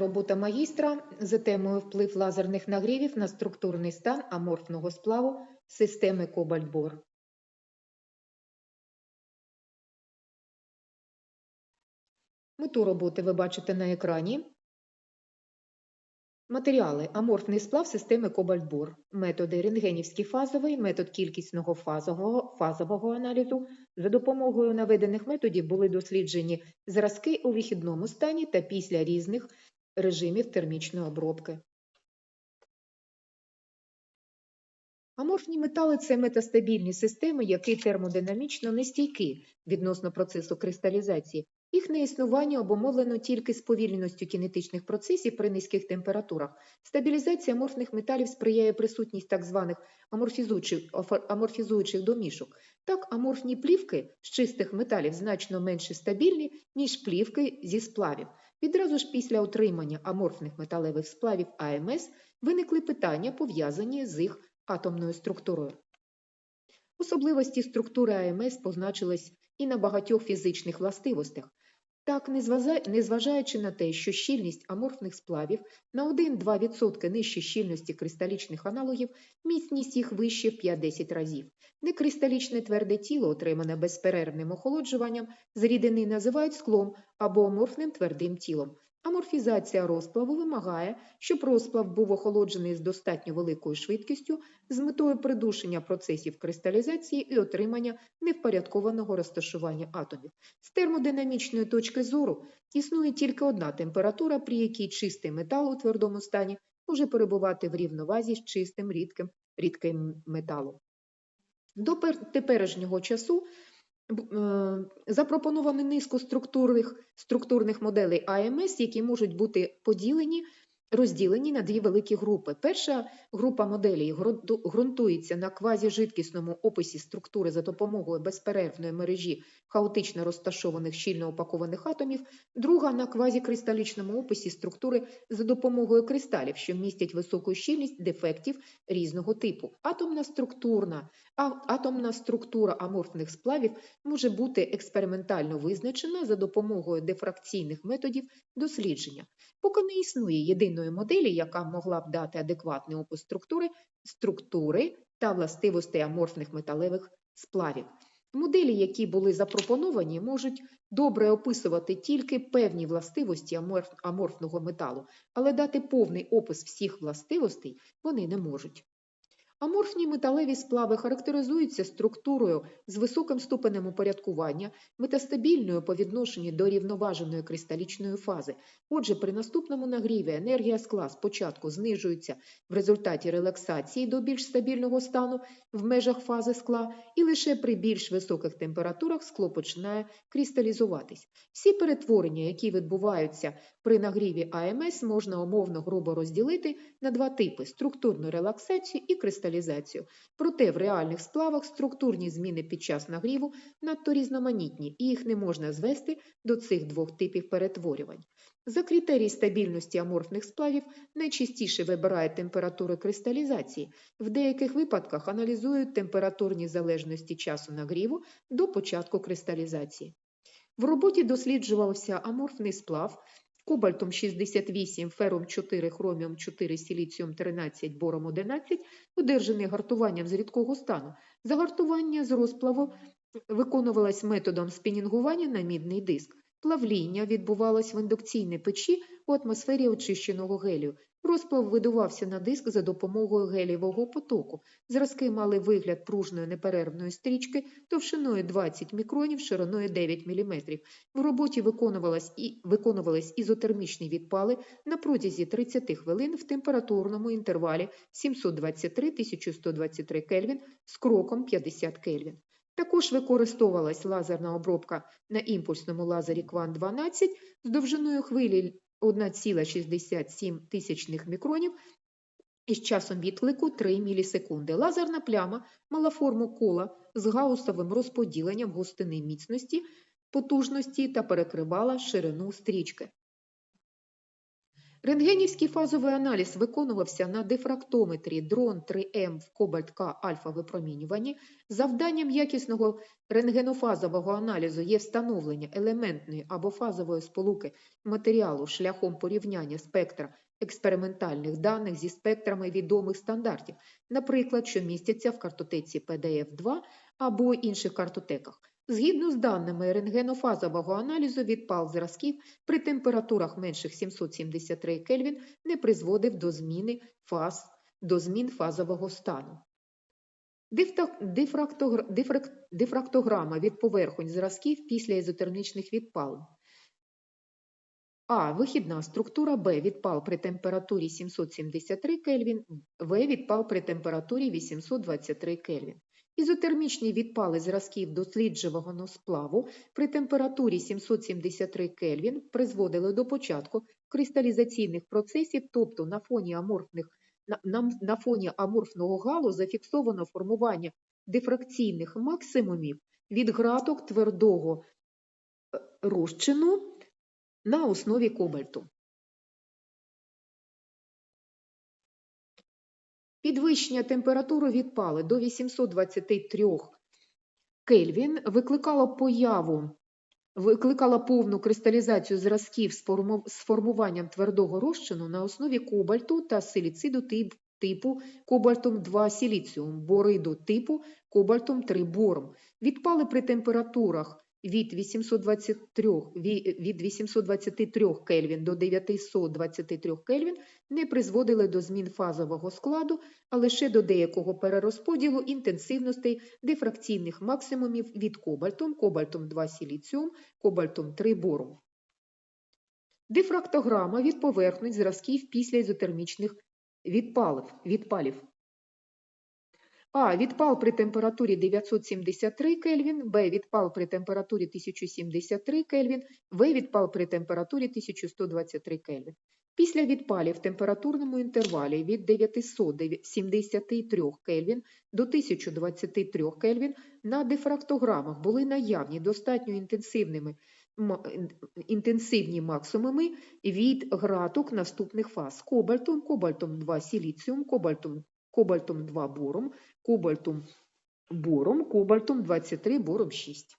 Робота магістра за темою вплив лазерних нагрівів на структурний стан аморфного сплаву системи Кобальт-Бор. Мету роботи ви бачите на екрані. Матеріали. Аморфний сплав системи Кобальт-Бор. Методи рентгенівський фазовий, метод кількісного фазового, фазового аналізу. За допомогою наведених методів були досліджені зразки у вихідному стані та після різних режимів термічної обробки. Аморфні метали це метастабільні системи, які термодинамічно нестійкі відносно процесу кристалізації. Їх неіснування обумовлено тільки сповільненістю кінетичних процесів при низьких температурах. Стабілізація аморфних металів сприяє присутність так званих аморфізуючих, аморфізуючих домішок. Так, аморфні плівки з чистих металів значно менше стабільні, ніж плівки зі сплавів. Відразу ж після отримання аморфних металевих сплавів АМС виникли питання, пов'язані з їх атомною структурою. Особливості структури АМС позначились і на багатьох фізичних властивостях. Так, незважа- незважаючи на те, що щільність аморфних сплавів на 1-2% нижче щільності кристалічних аналогів, міцність їх вище в 5-10 разів. Некристалічне тверде тіло, отримане безперервним охолоджуванням, з рідини називають склом або аморфним твердим тілом. Аморфізація розплаву вимагає, щоб розплав був охолоджений з достатньо великою швидкістю з метою придушення процесів кристалізації і отримання невпорядкованого розташування атомів. З термодинамічної точки зору існує тільки одна температура, при якій чистий метал у твердому стані може перебувати в рівновазі з чистим рідким, рідким металом. До теперішнього часу запропоновано низку структурних, структурних моделей АМС, які можуть бути поділені, розділені на дві великі групи. Перша група моделей ґрунтується на квазіжидкісному описі структури за допомогою безперервної мережі хаотично розташованих щільно упакованих атомів, друга на квазікристалічному описі структури за допомогою кристалів, що містять високу щільність дефектів різного типу. Атомна структурна, а, атомна структура аморфних сплавів може бути експериментально визначена за допомогою дифракційних методів дослідження. Поки не існує єдиної моделі, яка могла б дати адекватний опис структури, структури та властивостей аморфних металевих сплавів. Моделі, які були запропоновані, можуть добре описувати тільки певні властивості аморф- аморфного металу, але дати повний опис всіх властивостей вони не можуть. Аморфні металеві сплави характеризуються структурою з високим ступенем упорядкування, метастабільною по відношенню до рівноваженої кристалічної фази. Отже, при наступному нагріві енергія скла спочатку знижується в результаті релаксації до більш стабільного стану в межах фази скла, і лише при більш високих температурах скло починає кристалізуватись. Всі перетворення, які відбуваються при нагріві АМС, можна умовно грубо розділити на два типи структурну релаксацію і кристалізацію. Проте в реальних сплавах структурні зміни під час нагріву надто різноманітні, і їх не можна звести до цих двох типів перетворювань. За критерій стабільності аморфних сплавів найчастіше вибирають температуру кристалізації. В деяких випадках аналізують температурні залежності часу нагріву до початку кристалізації. В роботі досліджувався аморфний сплав кобальтом 68, фером 4, хроміум 4, сіліціум 13, бором 11, одержаний гартуванням з рідкого стану. Загартування з розплаву виконувалось методом спінінгування на мідний диск. Плавління відбувалось в індукційній печі у атмосфері очищеного гелію. Розплав видувався на диск за допомогою гелієвого потоку. Зразки мали вигляд пружної неперервної стрічки товщиною 20 мікронів, шириною 9 мм. В роботі виконувалось і виконувались ізотермічні відпали на протязі 30 хвилин в температурному інтервалі 723-1123 Кельвін з кроком 50 Кельвін. Також використовувалась лазерна обробка на імпульсному лазері Кван-12 з довжиною хвилі 1,67 тисячних мікронів із часом відклику 3 мілісекунди. Лазерна пляма мала форму кола з гаусовим розподіленням густини міцності, потужності та перекривала ширину стрічки. Рентгенівський фазовий аналіз виконувався на дифрактометрі дрон 3М в кобальт К альфа випромінюванні. Завданням якісного рентгенофазового аналізу є встановлення елементної або фазової сполуки матеріалу шляхом порівняння спектра експериментальних даних зі спектрами відомих стандартів, наприклад, що містяться в картотеці PDF-2 або інших картотеках. Згідно з даними рентгенофазового аналізу, відпал зразків при температурах менших 773 Кельвін не призводив до зміни фаз, до змін фазового стану. Дифрактогр- дифрак- Дифрактограма від поверхонь зразків після ізотермічних відпалень. А. Вихідна структура, Б. Відпал при температурі 773 Кельвін, В. Відпал при температурі 823 Кельвін. Ізотермічні відпали зразків досліджуваного сплаву при температурі 773 Кельвін призводили до початку кристалізаційних процесів, тобто на фоні аморфних на, на, фоні аморфного галу зафіксовано формування дифракційних максимумів від граток твердого е, розчину на основі кобальту. Підвищення температури відпали до 823 Кельвін викликало появу, викликало повну кристалізацію зразків з формуванням твердого розчину на основі кобальту та силіциду типу кобальтом 2 сіліціум, бориду типу кобальтом 3 бором. Відпали при температурах від 823, ві- від 823 Кельвін до 923 Кельвін не призводили до змін фазового складу, а лише до деякого перерозподілу інтенсивностей дифракційних максимумів від кобальтом, кобальтом 2 сіліціум, кобальтом 3 бором. Дифрактограма від поверхонь зразків після ізотермічних відпалів. відпалів. А. Відпал при температурі 973 Кельвін, Б. Відпал при температурі 1073 Кельвін, В. Відпал при температурі 1123 Кельвін. Після відпалів в температурному інтервалі від 973 Кельвін до 1023 Кельвін на дифрактограмах були наявні достатньо інтенсивними інтенсивні максимуми від граток наступних фаз кобальтом, кобальтом 2 сіліціум, кобальтом, кобальтом 2 бором, кобальтом бором, кобальтом 23 бором 6.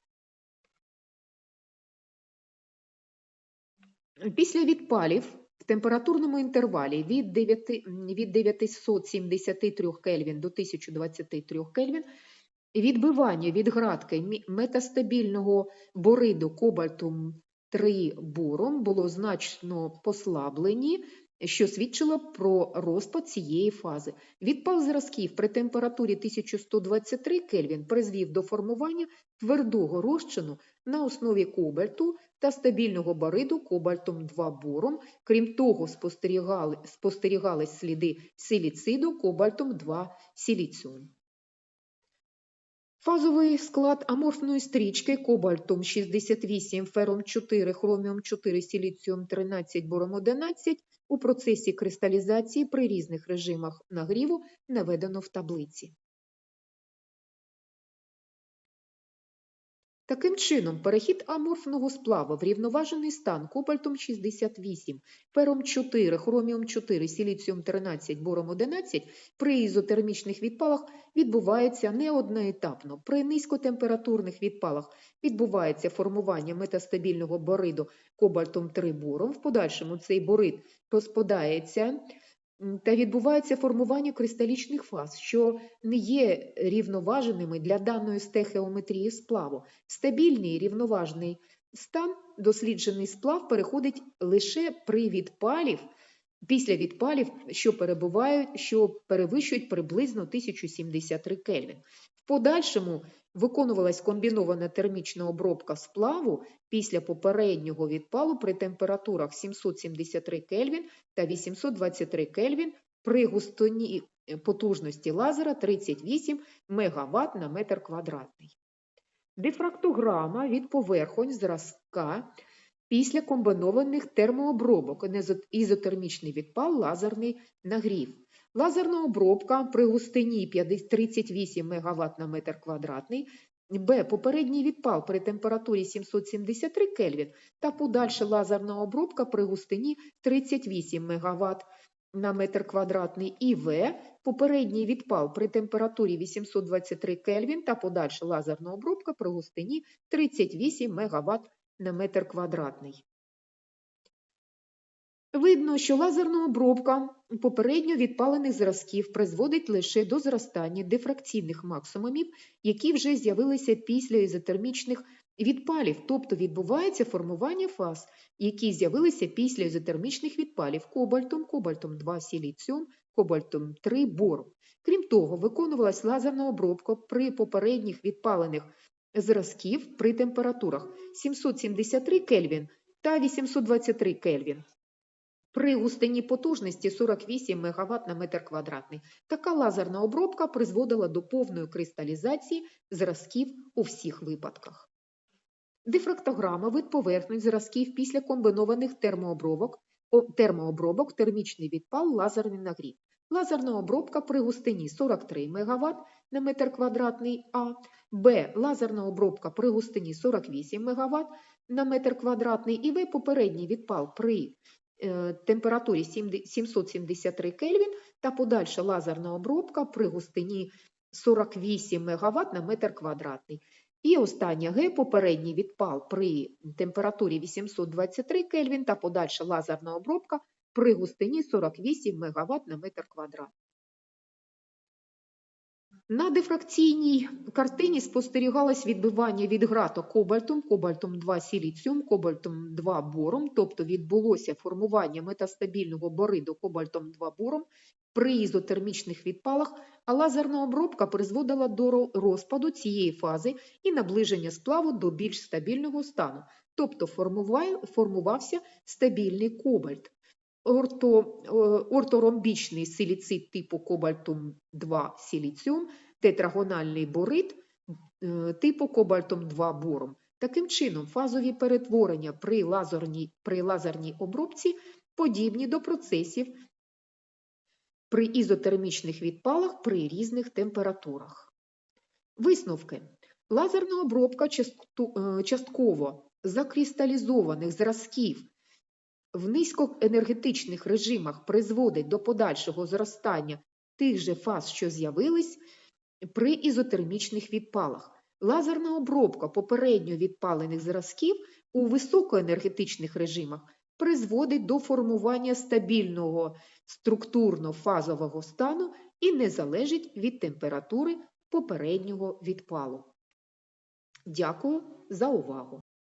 Після відпалів в температурному інтервалі від, 9, від 973 Кельвін до 1023 Кельвін відбивання від градки метастабільного бориду кобальтом 3 бором було значно послаблені, що свідчило про розпад цієї фази. Відпал зразків при температурі 1123 Кельвін призвів до формування твердого розчину на основі кобальту та стабільного бариду кобальтом 2 бором. Крім того, спостерігали, спостерігались сліди силіциду кобальтом 2 сіліціум. Фазовий склад аморфної стрічки кобальтом 68, фером 4, хроміум 4, сіліціум 13, бором 11 у процесі кристалізації при різних режимах нагріву наведено в таблиці. Таким чином, перехід аморфного сплаву в рівноважений стан кобальтом 68, фером 4, хроміум 4, сіліціум 13, бором 11 при ізотермічних відпалах відбувається не одноетапно. При низькотемпературних відпалах відбувається формування метастабільного бориду кобальтом 3 бором. В подальшому цей борид розпадається та відбувається формування кристалічних фаз, що не є рівноваженими для даної стехеометрії сплаву. Стабільний рівноважний стан досліджений сплав переходить лише при відпалів, після відпалів, що перебувають, що перевищують приблизно 1073 Кельвін. В подальшому виконувалась комбінована термічна обробка сплаву після попереднього відпалу при температурах 773 Кельвін та 823 Кельвін при густоні е, потужності лазера 38 МВт на метр квадратний. Дифрактограма від поверхонь зразка після комбінованих термообробок, ізотермічний відпал, лазерний нагрів. Лазерна обробка при густині 38 МВт на метр квадратний Б. Попередній відпал при температурі 773 Кельвін та подальша лазерна обробка при густині 38 МВт на метр квадратний. І В. Попередній відпал при температурі 823 Кельвін та подальша лазерна обробка при густині 38 МВт на метр квадратний. Видно, що лазерна обробка попередньо відпалених зразків призводить лише до зростання дифракційних максимумів, які вже з'явилися після ізотермічних відпалів, тобто відбувається формування фаз, які з'явилися після ізотермічних відпалів кобальтом, кобальтом 2 сіліціум, кобальтом 3 бором. Крім того, виконувалась лазерна обробка при попередніх відпалених зразків при температурах 773 Кельвін та 823 Кельвін. При густині потужності 48 МВт на метр квадратний. Така лазерна обробка призводила до повної кристалізації зразків у всіх випадках. Дифрактограма – вид поверхонь зразків після комбінованих термообробок, термообробок, термічний відпал, лазерний нагрів. Лазерна обробка при густині 43 МВт на метр квадратний А, Б. Лазерна обробка при густині 48 МВт на метр квадратний і В. Попередній відпал при температурі 773 Кельвін та подальша лазерна обробка при густині 48 МВт на метр квадратний. І останнє Г – попередній відпал при температурі 823 Кельвін та подальша лазерна обробка при густині 48 МВт на метр квадратний. На дифракційній картині спостерігалось відбивання від грато кобальтом, кобальтом 2 сіліціум, кобальтом 2 бором, тобто відбулося формування метастабільного бориду кобальтом 2 бором при ізотермічних відпалах, а лазерна обробка призводила до розпаду цієї фази і наближення сплаву до більш стабільного стану, тобто формувався стабільний кобальт. Орто, е, орторомбічний силіцид типу кобальтум 2 сіліціум, тетрагональний борит е, типу кобальтом 2 бором. Таким чином, фазові перетворення при лазерній, при лазерній обробці подібні до процесів при ізотермічних відпалах при різних температурах. Висновки. Лазерна обробка е, частково закристалізованих зразків в низькоенергетичних режимах призводить до подальшого зростання тих же фаз, що з'явились при ізотермічних відпалах. Лазерна обробка попередньо відпалених зразків у високоенергетичних режимах призводить до формування стабільного структурно-фазового стану і не залежить від температури попереднього відпалу. Дякую за увагу!